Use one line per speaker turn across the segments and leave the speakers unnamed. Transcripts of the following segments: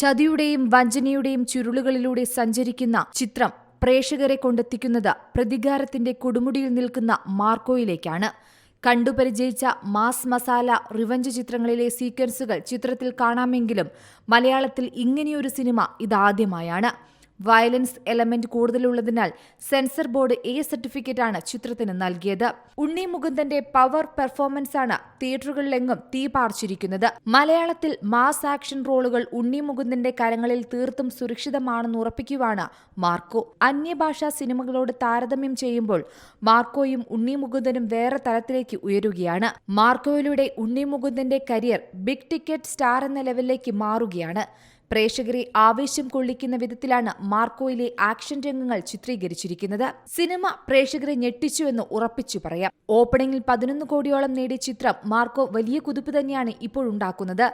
ചതിയുടെയും വഞ്ചനയുടെയും ചുരുളുകളിലൂടെ സഞ്ചരിക്കുന്ന ചിത്രം പ്രേക്ഷകരെ കൊണ്ടെത്തിക്കുന്നത് പ്രതികാരത്തിന്റെ കൊടുമുടിയിൽ നിൽക്കുന്ന മാർക്കോയിലേക്കാണ്. കണ്ടുപരിചയിച്ച മാസ് മസാല റിവഞ്ച് ചിത്രങ്ങളിലെ സീക്വൻസുകൾ ചിത്രത്തിൽ കാണാമെങ്കിലും മലയാളത്തിൽ ഇങ്ങനെയൊരു സിനിമ ഇതാദ്യമായാണ്. വയലൻസ് എലമെന്റ് കൂടുതലുള്ളതിനാൽ സെൻസർ ബോർഡ് എ സർട്ടിഫിക്കറ്റാണ് ചിത്രത്തിന് നൽകിയത്. ഉണ്ണി മുകുന്ദന്റെ പവർ പെർഫോമൻസ് പെർഫോമൻസാണ് തിയേറ്ററുകളിലെങ്ങും തീ പാർച്ചിരിക്കുന്നത്. മലയാളത്തിൽ മാസ് ആക്ഷൻ റോളുകൾ ഉണ്ണി മുകുന്ദന്റെ കരങ്ങളിൽ തീർത്തും സുരക്ഷിതമാണെന്ന് ഉറപ്പിക്കുവാണ് മാർക്കോ. അന്യഭാഷാ സിനിമകളോട് താരതമ്യം ചെയ്യുമ്പോൾ മാർക്കോയും ഉണ്ണി മുകുന്ദനും വേറെ തലത്തിലേക്ക് ഉയരുകയാണ്. മാർക്കോയിലൂടെ ഉണ്ണി മുകുന്ദന്റെ കരിയർ ബിഗ് ടിക്കറ്റ് സ്റ്റാർ എന്ന ലെവലിലേക്ക് മാറുകയാണ്. പ്രേക്ഷകരെ ആവേശം കൊള്ളിക്കുന്ന വിധത്തിലാണ് മാർക്കോയിലെ ആക്ഷൻ രംഗങ്ങൾ ചിത്രീകരിച്ചിരിക്കുന്നത്. സിനിമ പ്രേക്ഷകരെ ഞെട്ടിച്ചുവെന്ന് ഉറപ്പിച്ചു പറയാം. ഓപ്പണിംഗിൽ പതിനൊന്ന് കോടിയോളം നേടിയ ചിത്രം മാർക്കോ വലിയ കുതിപ്പ് തന്നെയാണ് ഇപ്പോഴുണ്ടാക്കുന്നത്.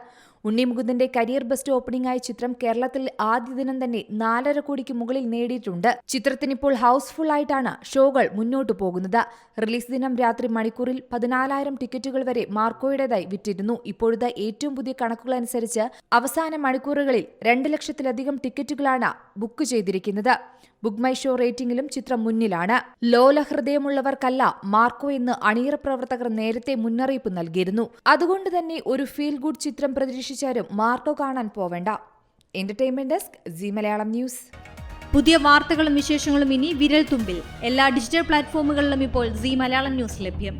ഉണ്ണിമുകുന്ദന്റെ കരിയർ ബെസ്റ്റ് ഓപ്പണിംഗ് ആയ ചിത്രം കേരളത്തിൽ ആദ്യ ദിനം തന്നെ നാലര കോടിക്ക് മുകളിൽ നേടിയിട്ടുണ്ട്. ചിത്രത്തിനിപ്പോൾ ഹൗസ്ഫുൾ ആയിട്ടാണ് ഷോകൾ മുന്നോട്ടു പോകുന്നത്. റിലീസ് ദിനം രാത്രി മണിക്കൂറിൽ പതിനാലായിരം ടിക്കറ്റുകൾ വരെ മാർക്കോയുടേതായി വിറ്റിരുന്നു. ഇപ്പോഴത്തെ ഏറ്റവും പുതിയ കണക്കുകൾ അനുസരിച്ച് അവസാന മണിക്കൂറുകളിൽ രണ്ട് ലക്ഷത്തിലധികം ടിക്കറ്റുകളാണ് ബുക്ക് ചെയ്തിരിക്കുന്നത്. ബുക്ക് മൈ ഷോ റേറ്റിംഗിലും ചിത്രം മുന്നിലാണ്. ലോല ഹൃദയമുള്ളവർക്കല്ല മാർക്കോ എന്ന് അണിയറ പ്രവർത്തകർ നേരത്തെ മുന്നറിയിപ്പ് നൽകിയിരുന്നു. അതുകൊണ്ട് തന്നെ ഒരു ഫീൽ ഗുഡ് ചിത്രം പ്രതീക്ഷിച്ചാലും മാർക്കോ കാണാൻ പോവേണ്ട. Entertainment desk Zee Malayalam news
പുതിയ വാർത്തകളും വിശേഷങ്ങളും ഇനി വിരൽ തുമ്പിൽ എല്ലാ ഡിജിറ്റൽ പ്ലാറ്റ്ഫോമുകളിലും ഇപ്പോൾ സി മലയാളം ന്യൂസ് ലഭ്യം.